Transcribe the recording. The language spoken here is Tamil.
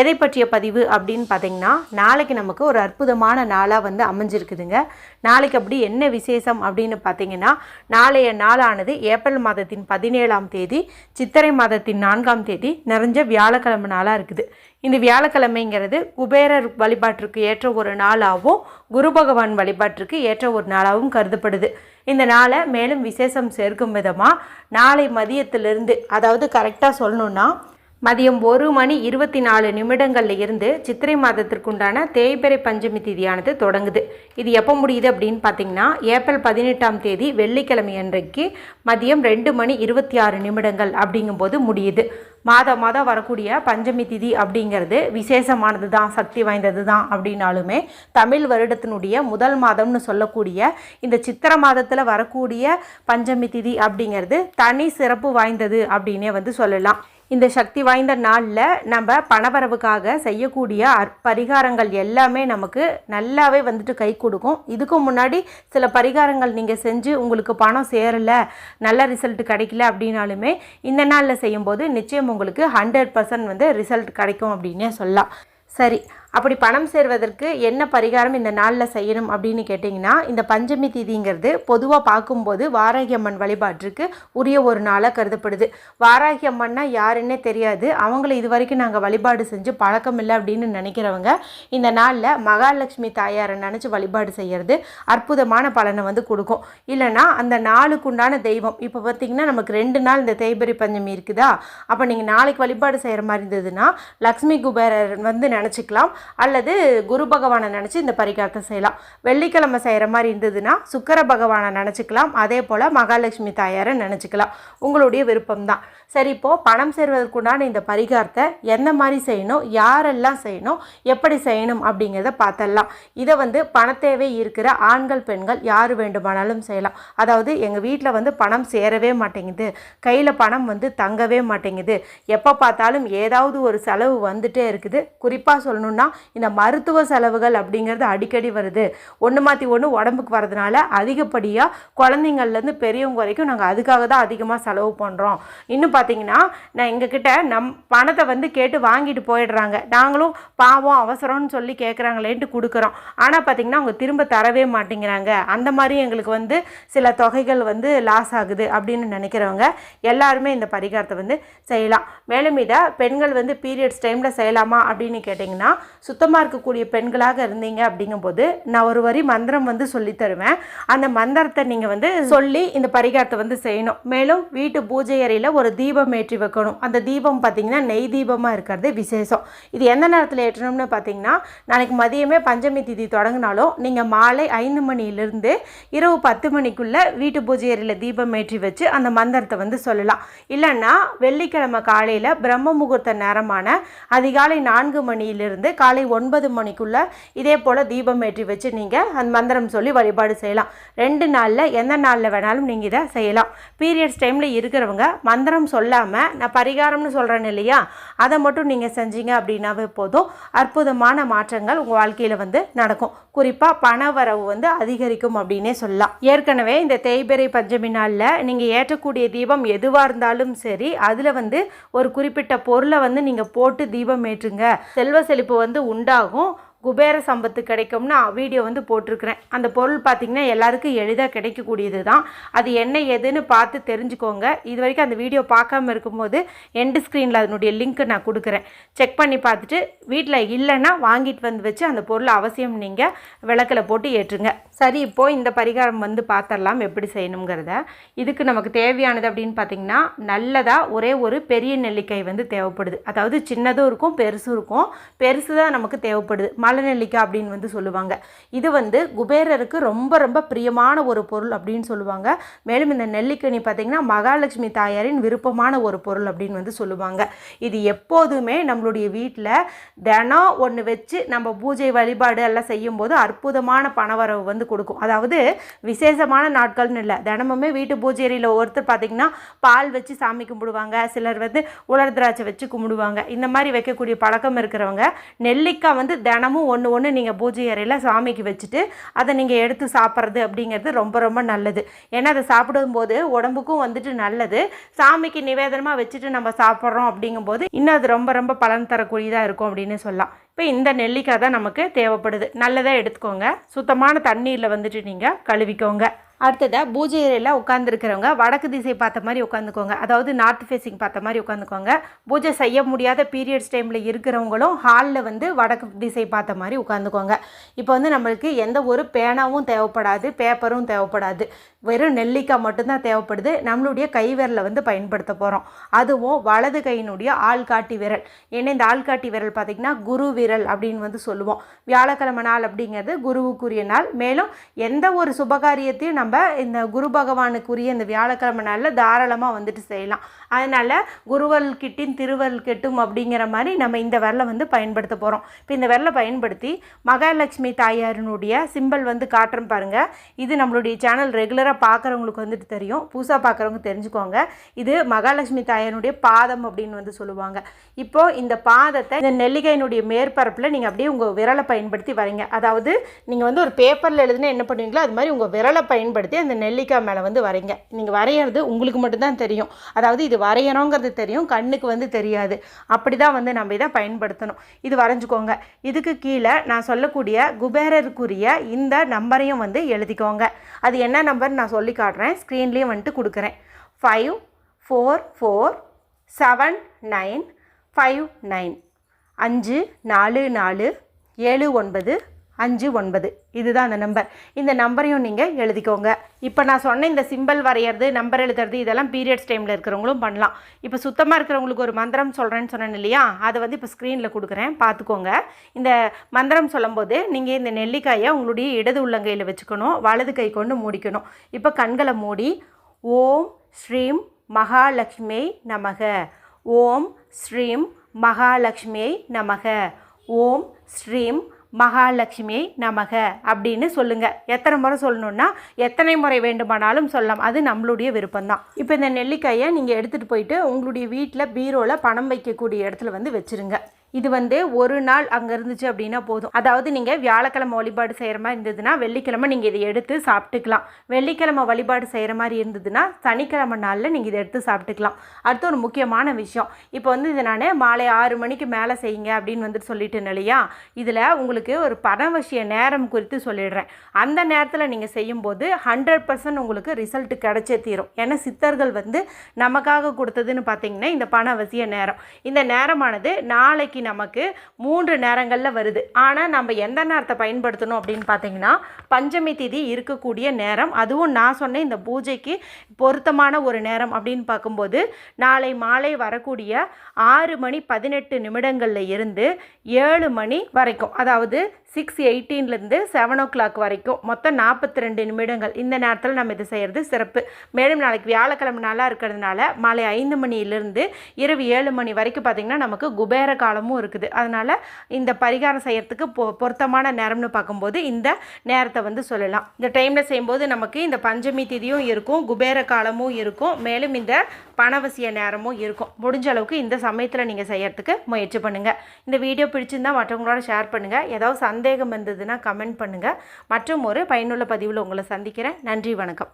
எதை பற்றிய பதிவு அப்படின்னு பார்த்தீங்கன்னா நாளைக்கு நமக்கு ஒரு அற்புதமான நாளாக வந்து அமைஞ்சிருக்குதுங்க. நாளைக்கு அப்படி என்ன விசேஷம் அப்படின்னு பார்த்தீங்கன்னா நாளைய நாளானது ஏப்ரல் மாதத்தின் பதினேழாம் தேதி சித்திரை மாதத்தின் நான்காம் தேதி நிறைஞ்ச வியாழக்கிழமை நாளாக இருக்குது. இந்த வியாழக்கிழமைங்கிறது குபேரர் வழிபாட்டிற்கு ஏற்ற ஒரு நாளாகவும் குரு பகவான் வழிபாட்டிற்கு ஏற்ற ஒரு நாளாகவும் கருதப்படுது. இந்த நாளை மேலும் விசேஷம் சேர்க்கும் விதமாக நாளை மதியத்திலிருந்து அதாவது கரெக்டாக சொல்லணுன்னா மதியம் ஒரு மணி இருபத்தி நாலு நிமிடங்கள்ல இருந்து சித்திரை மாதத்திற்குண்டான தேய்பிறை பஞ்சமி திதியானது தொடங்குது. இது எப்போ முடியுது அப்படின்னு பார்த்தீங்கன்னா ஏப்ரல் பதினெட்டாம் தேதி வெள்ளிக்கிழமை அன்றைக்கு மதியம் ரெண்டு மணி இருபத்தி ஆறு நிமிடங்கள் அப்படிங்கும்போது முடியுது. மாதம் மாதம் வரக்கூடிய பஞ்சமி திதி அப்படிங்கிறது விசேஷமானது தான் சக்தி வாய்ந்தது தான் அப்படின்னாலுமே தமிழ் வருடத்தினுடைய முதல் மாதம்னு சொல்லக்கூடிய இந்த சித்திர மாதத்தில் வரக்கூடிய பஞ்சமி திதி அப்படிங்கிறது தனி சிறப்பு வாய்ந்தது அப்படின்னே வந்து சொல்லலாம். இந்த சக்தி வாய்ந்த நாளில் நம்ம பணவரவுக்காக செய்யக்கூடிய பரிகாரங்கள் எல்லாமே நமக்கு நல்லாவே வந்துட்டு கை கொடுக்கும். இதுக்கு முன்னாடி சில பரிகாரங்கள் நீங்கள் செஞ்சு உங்களுக்கு பணம் சேரலை நல்ல ரிசல்ட் கிடைக்கல அப்படின்னாலுமே இந்த நாளில் செய்யும்போது நிச்சயம் உங்களுக்கு ஹண்ட்ரட் பர்சன்ட் வந்து ரிசல்ட் கிடைக்கும் அப்படின்னே சொல்லலாம். சரி அப்படி பணம் சேர்வதற்கு என்ன பரிகாரம் இந்த நாளில் செய்யணும் அப்படின்னு கேட்டிங்கன்னா இந்த பஞ்சமி திதிங்கிறது பொதுவாக பார்க்கும்போது வாராகி அம்மன் வழிபாட்டிற்கு உரிய ஒரு நாளாக கருதப்படுது. வாராகி அம்மன்னா யாருன்னே தெரியாது. அவங்கள இது வரைக்கும் நாங்கள் வழிபாடு செஞ்சு பழக்கம் இல்லை அப்படின்னு நினைக்கிறவங்க இந்த நாளில் மகாலட்சுமி தாயாரை நினச்சி வழிபாடு செய்கிறது அற்புதமான பலனை வந்து கொடுக்கும். இல்லைன்னா அந்த நாளுக்குண்டான தெய்வம். இப்போ பார்த்தீங்கன்னா நமக்கு ரெண்டு நாள் இந்த தேய்பரி பஞ்சமி இருக்குதா? அப்போ நீங்கள் நாளைக்கு வழிபாடு செய்கிற மாதிரி இருந்ததுன்னா லக்ஷ்மி குபேரர் வந்து நினச்சிக்கலாம். அல்லது குரு பகவானை நினச்சி இந்த பரிகாரத்தை செய்யலாம். வெள்ளிக்கிழமை செய்கிற மாதிரி இருந்ததுன்னா சுக்கர பகவானை நினச்சிக்கலாம். அதே போல் மகாலட்சுமி தாயாரை நினச்சிக்கலாம். உங்களுடைய விருப்பம்தான். சரி இப்போது பணம் சேர்வதற்குண்டான இந்த பரிகாரத்தை எந்த மாதிரி செய்யணும்? யாரெல்லாம் செய்யணும்? எப்படி செய்யணும்? அப்படிங்கிறத பார்த்தரலாம் இதை வந்து பணத்தேவை இருக்கிற ஆண்கள் பெண்கள் யார் வேண்டுமானாலும் செய்யலாம். அதாவது எங்கள் வீட்டில் வந்து பணம் சேரவே மாட்டேங்குது. கையில் பணம் வந்து தங்கவே மாட்டேங்குது. எப்போ பார்த்தாலும் ஏதாவது ஒரு செலவு வந்துட்டே இருக்குது. குறிப்பாக சொல்லணுன்னா இந்த மருத்துவ செலவுகள் அப்படிங்கிறது அடிக்கடி வருது. ஒன்று மாற்றி ஒன்று உடம்புக்கு வரதுனால அதிகப்படியாக குழந்தைங்கள்லேருந்து பெரியவங்க வரைக்கும் நாங்கள் அதுக்காக தான் அதிகமாக செலவு பண்ணுறோம் இன்னும் பார்த்தீங்கன்னா நான் எங்ககிட்ட நம் பணத்தை வந்து கேட்டு வாங்கிட்டு போயிடுறாங்க. நாங்களும் பாவம் அவசரம்னு சொல்லி கேட்குறாங்களேன்ட்டு கொடுக்குறோம். ஆனால் பார்த்தீங்கன்னா அவங்க திரும்ப தரவே மாட்டேங்கிறாங்க. அந்த மாதிரி எங்களுக்கு வந்து சில தொகைகள் வந்து லாஸ் ஆகுது அப்படின்னு நினைக்கிறவங்க எல்லாருமே இந்த பரிகாரத்தை வந்து செய்யலாம். மேலும் இதை பெண்கள் வந்து பீரியட்ஸ் டைமில் செய்யலாமா அப்படின்னு கேட்டிங்கன்னா சுத்தமாக இருக்கக்கூடிய பெண்களாக இருந்தீங்க அப்படிங்கும்போது நான் ஒரு வரி மந்திரம் வந்து சொல்லி தருவேன். அந்த மந்திரத்தை நீங்கள் வந்து சொல்லி இந்த பரிகாரத்தை வந்து செய்யணும். மேலும் வீட்டு பூஜை அறையில் ஒரு தீபம் ஏற்றி வைக்கணும். அந்த தீபம் பார்த்தீங்கன்னா நெய் தீபமாக இருக்கிறது விசேஷம். இது எந்த நேரத்தில் ஏற்றணும்னு பார்த்தீங்கன்னா நாளைக்கு மதியமே பஞ்சமி திதி தொடங்கினாலும் நீங்கள் மாலை ஐந்து மணியிலிருந்து இரவு பத்து மணிக்குள்ளே வீட்டு பூஜை அறையில் தீபம் ஏற்றி வச்சு அந்த மந்திரத்தை வந்து சொல்லலாம். இல்லைன்னா வெள்ளிக்கிழமை காலையில் பிரம்ம முகூர்த்த நேரமான அதிகாலை நான்கு மணியிலிருந்து காலை ஒன்பது மணிக்குள்ளே இதே போல் தீபம் ஏற்றி வச்சு நீங்கள் அந்த மந்திரம் சொல்லி வழிபாடு செய்யலாம். ரெண்டு நாளில் எந்த நாளில் வேணாலும் நீங்கள் இதை செய்யலாம். பீரியட்ஸ் டைமில் இருக்கிறவங்க மந்திரம் சொல்லாமல் நான் பரிகாரம்னு சொல்கிறேன் இல்லையா? அதை மட்டும் நீங்கள் செஞ்சீங்க அப்படின்னாவே போதும். அற்புதமான மாற்றங்கள் உங்கள் வாழ்க்கையில் வந்து நடக்கும். குறிப்பாக பண வரவு வந்து அதிகரிக்கும் அப்படின்னே சொல்லலாம். ஏற்கனவே இந்த தேய்பிறை பஞ்சமி நாளில் நீங்கள் ஏற்றக்கூடிய தீபம் எதுவாக இருந்தாலும் சரி அதில் வந்து ஒரு குறிப்பிட்ட பொருளை வந்து நீங்கள் போட்டு தீபம் ஏற்றுங்க. செல்வ செழிப்பு வந்து உண்டாகும். குபேர சம்பத்து கிடைக்கும்னு வீடியோ வந்து போட்டிருக்கிறேன். அந்த பொருள் பார்த்திங்கன்னா எல்லாருக்கும் எளிதாக கிடைக்கக்கூடியது தான் அது என்ன ஏதுன்னு பார்த்து தெரிஞ்சுக்கோங்க. இது வரைக்கும் அந்த வீடியோ பார்க்காம இருக்கும்போது எண்டு ஸ்க்ரீனில் அதனுடைய லிங்க் நான் கொடுக்குறேன். செக் பண்ணி பார்த்துட்டு வீட்டில் இல்லைன்னா வாங்கிட்டு வந்து வச்சு அந்த பொருளை அவசியம் நீங்கள் விளக்கில் போட்டு ஏற்றுங்க. சரி இப்போது இந்த பரிகாரம் வந்து பார்த்துடலாம் எப்படி செய்யணுங்கிறத இதுக்கு நமக்கு தேவையானது அப்படின்னு பார்த்தீங்கன்னா நல்லதாக ஒரே ஒரு பெரிய நெல்லிக்காய் வந்து தேவைப்படுது. அதாவது சின்னதும் இருக்கும் பெருசும் இருக்கும். பெருசு தான் நமக்கு தேவைப்படுது. மலை நெல்லிக்காய் அப்படின்னு வந்து சொல்லுவாங்க. இது வந்து குபேரருக்கு ரொம்ப ரொம்ப பிரியமான ஒரு பொருள் அப்படின்னு சொல்லுவாங்க. மேலும் இந்த நெல்லிக்கனி பார்த்திங்கன்னா மகாலட்சுமி தாயாரின் விருப்பமான ஒரு பொருள் அப்படின்னு வந்து சொல்லுவாங்க. இது எப்போதுமே நம்மளுடைய வீட்டில் தினம் ஒன்று வச்சு நம்ம பூஜை வழிபாடு எல்லாம் செய்யும்போது அற்புதமான பணவரவு வந்து கொடுக்கும். அதாவது விசேஷமான நாட்கள்னு இல்லை. தினமுமே வீட்டு பூஜை அறையில் ஒருத்தர் பார்த்திங்கன்னா பால் வச்சு சாமி கும்பிடுவாங்க. சிலர் வந்து உலர் திராட்சை வச்சு கும்பிடுவாங்க. இந்த மாதிரி வைக்கக்கூடிய பழக்கம் இருக்கிறவங்க நெல்லிக்காய் வந்து தினமும் ஒன்று ஒன்று நீங்கள் பூஜை அறையில் சாமிக்கு வச்சுட்டு அதை நீங்கள் எடுத்து சாப்பிட்றது அப்படிங்கிறது ரொம்ப ரொம்ப நல்லது. ஏன்னா அதை சாப்பிடும்போது உடம்புக்கும் வந்துட்டு நல்லது. சாமிக்கு நிவேதனமாக வச்சுட்டு நம்ம சாப்பிட்றோம் அப்படிங்கும்போது இன்னும் அது ரொம்ப ரொம்ப பலன் தரக்கூடியதாக இருக்கும் அப்படின்னு சொல்லலாம். இப்போ இந்த நெல்லிக்காய் தான் நமக்கு தேவைப்படுது. நல்லதாக எடுத்துக்கோங்க. சுத்தமான தண்ணீரில் வந்துட்டு நீங்கள் கழுவிக்கோங்க. அடுத்ததாக பூஜை அறையில் உட்காந்துருக்கிறவங்க வடக்கு திசை பார்த்த மாதிரி உட்காந்துக்கோங்க அதாவது நார்த் ஃபேஸிங் பார்த்த மாதிரி உட்காந்துக்கோங்க பூஜை செய்ய முடியாத பீரியட்ஸ் டைமில் இருக்கிறவங்களும் ஹாலில் வந்து வடக்கு திசை பார்த்த மாதிரி உட்காந்துக்கோங்க இப்போ வந்து நம்மளுக்கு எந்த ஒரு பேனாவும் தேவைப்படாது பேப்பரும் தேவைப்படாது. வெறும் நெல்லிக்காய் மட்டும்தான் தேவைப்படுது. நம்மளுடைய கை விரலை வந்து பயன்படுத்த போகிறோம் அதுவும் வலது கையினுடைய ஆள்காட்டி விரல். ஏன்னா இந்த ஆள்காட்டி விரல் பார்த்திங்கன்னா குரு விரல் அப்படின்னு வந்து சொல்லுவோம். வியாழக்கிழமை நாள் அப்படிங்கிறது குருவுக்குரிய நாள். மேலும் எந்த ஒரு சுபகாரியத்தையும் நம்ம நம்ம இந்த குரு பகவானுக்குரிய இந்த வியாழக்கிழமை நாளில் தாராளமாக வந்துட்டு செய்யலாம். அதனால் குருவல் கிட்டின் திருவல் கெட்டும் அப்படிங்கிற மாதிரி நம்ம இந்த விரலை வந்து பயன்படுத்த போகிறோம் இப்போ இந்த விரலை பயன்படுத்தி மகாலட்சுமி தாயாரினுடைய சிம்பல் வந்து காட்டுறோம் பாருங்கள் இது நம்மளுடைய சேனல் ரெகுலராக பார்க்குறவங்களுக்கு வந்துட்டு தெரியும். புதுசாக பார்க்குறவங்க தெரிஞ்சுக்கோங்க. இது மகாலட்சுமி தாயாரினுடைய பாதம் அப்படின்னு வந்து சொல்லுவாங்க. இப்போது இந்த பாதத்தை இந்த நெல்லிக்காயினுடைய மேற்பரப்பில் நீங்கள் அப்படியே உங்கள் விரலை பயன்படுத்தி வரீங்க. அதாவது நீங்கள் வந்து ஒரு பேப்பரில் எழுதுனா என்ன பண்ணுவீங்களோ அது மாதிரி உங்கள் விரலை பயன்படுத்தி அந்த நெல்லிக்காய் மேலே வந்து வரைங்க. நீங்கள் வரைகிறது உங்களுக்கு மட்டும்தான் தெரியும். அதாவது இது வரையணுங்கிறது தெரியும் கண்ணுக்கு வந்து தெரியாது. அப்படி தான் வந்து நம்ம இதை பயன்படுத்தணும். இது வரைஞ்சிக்கோங்க. இதுக்கு கீழே நான் சொல்லக்கூடிய குபேரருக்குரிய இந்த நம்பரையும் வந்து எழுதிக்கோங்க. அது என்ன நம்பர் நான் சொல்லி காட்டுறேன். ஸ்க்ரீன்லேயும் வந்துட்டு கொடுக்குறேன். Five four four seven nine five nine அஞ்சு நாலு நாலு ஏழு ஒன்பது அஞ்சு ஒன்பது. இதுதான் அந்த நம்பர் இந்த நம்பரையும் நீங்கள் எழுதிக்கோங்க. இப்போ நான் சொன்ன இந்த சிம்பிள் வரைகிறது நம்பர் எழுதுறது இதெல்லாம் பீரியட்ஸ் டைமில் இருக்கிறவங்களும் பண்ணலாம். இப்போ சுத்தமாக இருக்கிறவங்களுக்கு ஒரு மந்திரம் சொல்கிறேன்னு சொன்னேன் இல்லையா? அதை வந்து இப்போ ஸ்க்ரீனில் கொடுக்குறேன். பார்த்துக்கோங்க. இந்த மந்திரம் சொல்லும்போது நீங்கள் இந்த நெல்லிக்காயை உங்களுடைய இடது உள்ளங்கையில் வச்சுக்கணும். வலது கை கொண்டு மூடிக்கணும். இப்போ கண்களை மூடி ஓம் ஸ்ரீம் மகாலட்சுமி நமக. ஓம் ஸ்ரீம் மகாலட்சுமியை நமக. ஓம் ஸ்ரீம் மகாலட்சுமியை நமக அப்படின்னு சொல்லுங்க. எத்தனை முறை சொல்லணும்னா எத்தனை முறை வேண்டுமானாலும் சொல்லலாம். அது நம்மளுடைய விருப்பம்தான். இப்போ இந்த நெல்லிக்காயை நீங்கள் எடுத்துகிட்டு போயிட்டு உங்களுடைய வீட்டில் பீரோவில் பணம் வைக்கக்கூடிய இடத்துல வந்து வச்சுருங்க. இது வந்து ஒரு நாள் அங்கே இருந்துச்சு அப்படின்னா போதும். அதாவது நீங்கள் வியாழக்கிழமை வழிபாடு செய்கிற மாதிரி இருந்ததுன்னா வெள்ளிக்கிழமை நீங்கள் இதை எடுத்து சாப்பிட்டுக்கலாம். வெள்ளிக்கிழமை வழிபாடு செய்கிற மாதிரி இருந்ததுன்னா சனிக்கிழமை நாளில் நீங்கள் இதை எடுத்து சாப்பிட்டுக்கலாம். அடுத்து ஒரு முக்கியமான விஷயம். இப்போ வந்து இதை நான் மாலை ஆறு மணிக்கு மேலே செய்யுங்க அப்படின்னு வந்துட்டு சொல்லிட்டேன் இல்லையா? இதில் உங்களுக்கு ஒரு பணவசிய நேரம் குறித்து சொல்லிடுறேன். அந்த நேரத்தில் நீங்கள் செய்யும்போது ஹண்ட்ரட் பர்சன்ட் உங்களுக்கு ரிசல்ட் கிடைச்சே தீரும். ஏன்னா சித்தர்கள் வந்து நமக்காக கொடுத்ததுன்னு பார்த்தீங்கன்னா இந்த பணவசிய நேரம். இந்த நேரமானது நாளைக்கு நமக்கு மூன்று நேரங்களில் வருது. ஆனால் நம்ம எந்த நேரத்தை பயன்படுத்தணும் அப்படின்னு பார்த்தீங்கன்னா பஞ்சமி திதி இருக்கக்கூடிய நேரம். அதுவும் நான் சொன்ன இந்த பூஜைக்கு பொருத்தமான ஒரு நேரம் அப்படின்னு பார்க்கும்போது நாளை மாலை வரக்கூடிய ஆறு மணி பதினெட்டு நிமிடங்களில் இருந்து ஏழு மணி வரைக்கும். அதாவது சிக்ஸ் எயிட்டீன்லேருந்து செவன் ஓ கிளாக் வரைக்கும் மொத்தம் நாற்பத்தி ரெண்டு நிமிடங்கள். இந்த நேரத்தில் நம்ம இது செய்கிறது சிறப்பு. மேலும் நாளைக்கு வியாழக்கிழமை நாளாக இருக்கிறதுனால மாலை ஐந்து மணியிலிருந்து இரவு ஏழு மணி வரைக்கும் பார்த்திங்கன்னா நமக்கு குபேர காலமும் இருக்குது. அதனால் இந்த பரிகாரம் செய்கிறதுக்கு பொ பொருத்தமான நேரம்னு பார்க்கும்போது இந்த நேரத்தை வந்து சொல்லலாம். இந்த டைமில் செய்யும்போது நமக்கு இந்த பஞ்சமி திதியும் இருக்கும் குபேர காலமும் இருக்கும் மேலும் இந்த பணவசிய நேரமும் இருக்கும். முடிஞ்ச அளவுக்கு இந்த சமயத்தில் நீங்கள் செய்கிறதுக்கு முயற்சி பண்ணுங்கள் இந்த வீடியோ பிடிச்சிருந்தா மற்றவங்களோட ஷேர் பண்ணுங்கள் ஏதாவது சந்தேகம் இருந்ததுன்னா கமெண்ட் பண்ணுங்கள் மற்றும் ஒரு பயனுள்ள பதிவில் உங்களை சந்திக்கிறேன். நன்றி வணக்கம்.